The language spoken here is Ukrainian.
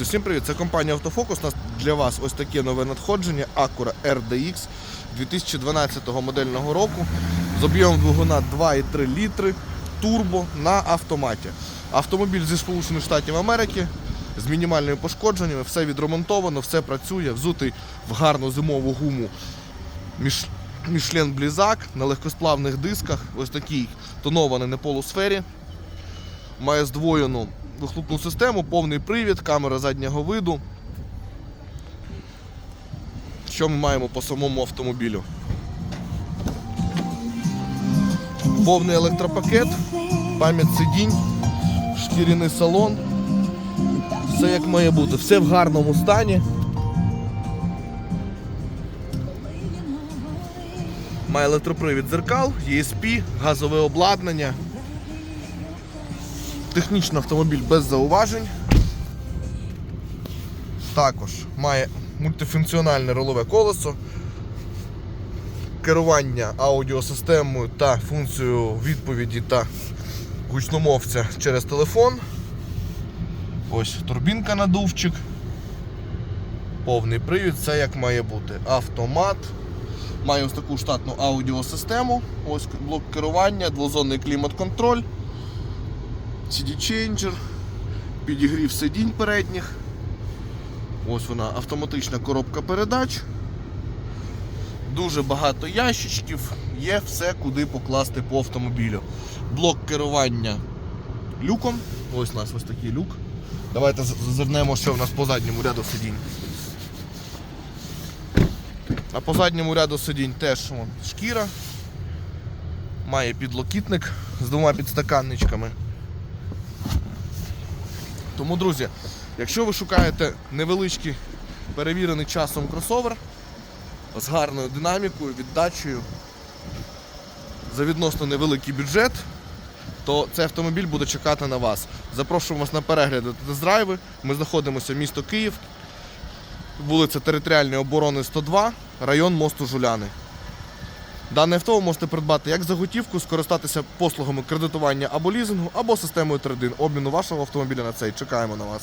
Всім привіт! Це компанія Автофокус. У нас для вас ось таке нове надходження Acura RDX 2012 модельного року з об'ємом двигуна 2,3 літри, турбо на автоматі. Автомобіль зі Сполучених Штатів Америки з мінімальними пошкодженнями, все відремонтовано, все працює, взутий в гарну зимову гуму Міш... Мішлен Блізак на легкосплавних дисках, ось такій тонованій на полусфері. Має здвоєну вихлопну систему, повний привід, камера заднього виду. Що ми маємо по самому автомобілю? Повний електропакет, пам'ять сидінь, шкіряний салон. Все як має бути, все в гарному стані. Має електропривід дзеркал, ESP, газове обладнання. Технічний автомобіль без зауважень. Також має мультифункціональне рулове колесо, керування аудіосистемою та функцією відповіді та гучномовця через телефон. Ось турбінка надувчик. Повний привід, це як має бути. Автомат. Має ось таку штатну аудіосистему. Ось блок керування, двозонний клімат-контроль. CD Changer, підігрів сидінь передніх. Ось вона автоматична коробка передач. Дуже багато ящичків, є все, куди покласти по автомобілю. Блок керування люком. Ось у нас ось такий люк. Давайте зазирнемо, що в нас по задньому ряду сидінь. А по задньому ряду сидінь теж шкіра. Має підлокітник з двома підстаканничками. Тому, друзі, якщо ви шукаєте невеличкий перевірений часом кросовер з гарною динамікою, віддачею за відносно невеликий бюджет, то цей автомобіль буде чекати на вас. Запрошуємо вас на перегляди та тест-драйви. Ми знаходимося в місто Київ, вулиця Територіальної оборони 102, район мосту Жуляни. Дане авто ви можете придбати як за готівку, скористатися послугами кредитування або лізингу, або системою 3 обміну вашого автомобіля на цей. Чекаємо на вас.